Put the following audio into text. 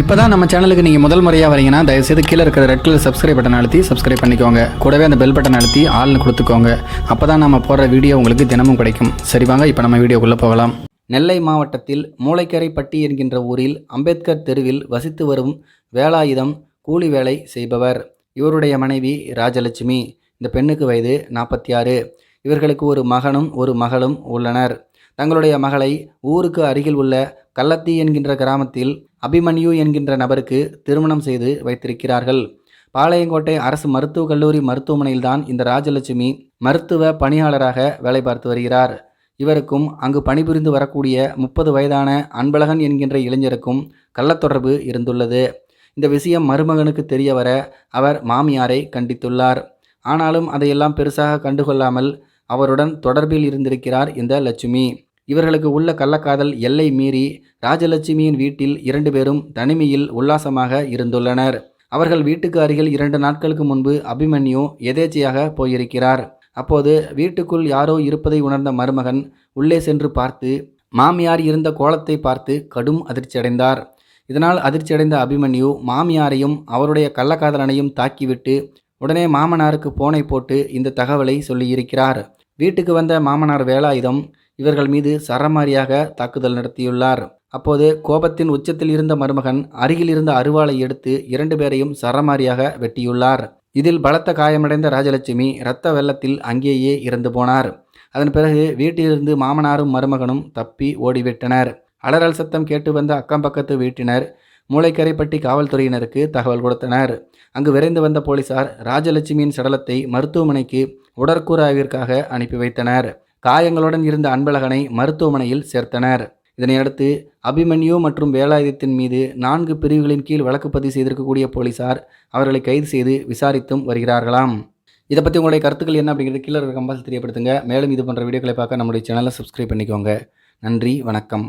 இப்போ தான் நம்ம சேனலுக்கு நீங்கள் முதல் முறையாக வரீங்கன்னா தயவுசெய்து கீழே இருக்கிற ரெட் கலர் சப்ஸ்கிரைப் பட்டன் அழுத்தி சப்ஸ்கிரைப் பண்ணிக்கோங்க. கூடவே அந்த பெல் பட்டன் அழுத்தி ஆள்னு கொடுத்துக்கோங்க. அப்போ தான் நம்ம போடுற வீடியோ உங்களுக்கு தினமும் கிடைக்கும். சரி வாங்க இப்போ நம்ம வீடியோக்குள்ளே போகலாம். நெல்லை மாவட்டத்தில் மூளைக்கரைப்பட்டி என்கின்ற ஊரில் அம்பேத்கர் தெருவில் வசித்து வரும் வேலாயுதம் கூலி வேலை செய்பவர். இவருடைய மனைவி ராஜலட்சுமி. இந்த பெண்ணுக்கு வயது நாற்பத்தி ஆறு இவர்களுக்கு ஒரு மகனும் ஒரு மகளும் உள்ளனர். தங்களுடைய மகளை ஊருக்கு அருகில் உள்ள கள்ளத்தி என்கின்ற கிராமத்தில் அபிமன்யு என்கின்ற நபருக்கு திருமணம் செய்து வைத்திருக்கிறார்கள். பாளையங்கோட்டை அரசு மருத்துவக் கல்லூரி மருத்துவமனையில்தான் இந்த ராஜலட்சுமி மருத்துவ பணியாளராக வேலை பார்த்து வருகிறார். இவருக்கும் அங்கு பணிபுரிந்து வரக்கூடிய முப்பது வயதான அன்பழகன் என்கின்ற இளைஞருக்கும் கள்ளத்தொடர்பு இருந்துள்ளது. இந்த விஷயம் மருமகனுக்கு தெரிய வர அவர் மாமியாரை கண்டித்துள்ளார். ஆனாலும் அதையெல்லாம் பெருசாக கண்டுகொள்ளாமல் அவருடன் தொடர்பில் இருந்திருக்கிறார் இந்த லட்சுமி. இவர்களுக்கு உள்ள கள்ளக்காதல் எல்லை மீறி ராஜலட்சுமியின் வீட்டில் இரண்டு பேரும் தனிமையில் உல்லாசமாக இருந்துள்ளனர். அவர்கள் வீட்டுக்கு அருகில் இரண்டு நாட்களுக்கு முன்பு அபிமன்யு எதேச்சையாக போயிருக்கிறார். அப்போது வீட்டுக்குள் யாரோ இருப்பதை உணர்ந்த மருமகன் உள்ளே சென்று பார்த்து மாமியார் இருந்த கோலத்தை பார்த்து கடும் அதிர்ச்சியடைந்தார். இதனால் அதிர்ச்சியடைந்த அபிமன்யு மாமியாரையும் அவருடைய கள்ளக்காதலனையும் தாக்கிவிட்டு உடனே மாமனாருக்கு போனை போட்டு இந்த தகவலை சொல்லியிருக்கிறார். வீட்டுக்கு வந்த மாமனார் வேலாயுதம் இவர்கள் மீது சரமாரியாக தாக்குதல் நடத்தியுள்ளார். அப்போது கோபத்தின் உச்சத்தில் இருந்த மருமகன் அருகில் இருந்த அருவாளை எடுத்து இரண்டு பேரையும் சரமாரியாக வெட்டியுள்ளார். இதில் பலத்த காயமடைந்த ராஜலட்சுமி இரத்த வெள்ளத்தில் அங்கேயே இறந்து போனார். அதன் பிறகு வீட்டிலிருந்து மாமனாரும் மருமகனும் தப்பி ஓடிவிட்டனர். அலறல் சத்தம் கேட்டு வந்த அக்கம் பக்கத்து வீட்டினர் மூளைக்கரைப்பட்டி காவல்துறையினருக்கு தகவல் கொடுத்தனர். அங்கு விரைந்து வந்த போலீசார் ராஜலட்சுமியின் சடலத்தை மருத்துவமனைக்கு உடற்கூறு அனுப்பி வைத்தனர். காயங்களுடன் இருந்த அன்பழகனை மருத்துவமனையில் சேர்த்தனர். இதனையடுத்து அபிமன்யு மற்றும் வேலாயுதத்தின் மீது நான்கு பிரிவுகளின் கீழ் வழக்கு பதிவு செய்திருக்கக்கூடிய போலீசார் அவர்களை கைது செய்து விசாரித்தும் வருகிறார்களாம். இதை பற்றி உங்களுடைய கருத்துக்கள் என்ன அப்படிங்கிறது கீழே இருக்க தெரியப்படுத்துங்க. மேலும் இது போன்ற வீடியோக்களை பார்க்க நம்முடைய சேனலை சப்ஸ்கிரைப் பண்ணிக்கோங்க. நன்றி வணக்கம்.